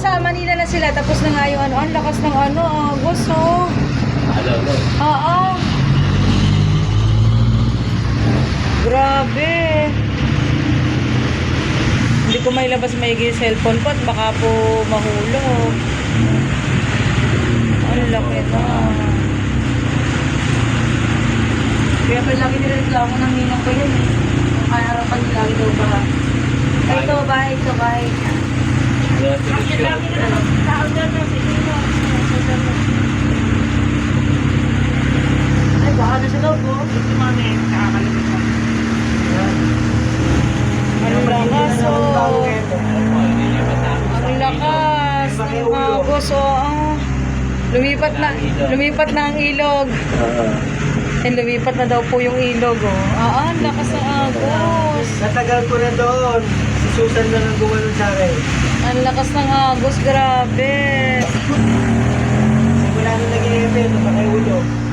nasa Manila na sila, tapos na nga yung ano, ang lakas ng ano, agos, oh. Hello? Oo. Grabe. Hindi ko may labas yung cellphone ko at baka po mahulog. Ang laki na. Kaya pa lagi nireklamo ng ninang ko yun eh. Ang harapan lagi daw ba? Ay, ito, bahay, ito, bahay. Ay, baka na sa loob, oh. Ang lakas, oh. Ang lakas ng agos, oh. Lumipat na, lumipat na ang ilog. And lumipat na daw po yung ilog, oh. Ah, ang lakas ng agos. Natagal ko na doon. Si Susan lang ang gumanon sa akin. Ang lakas ng agos, grabe. Simula nung nag-i-event, nakaiulog.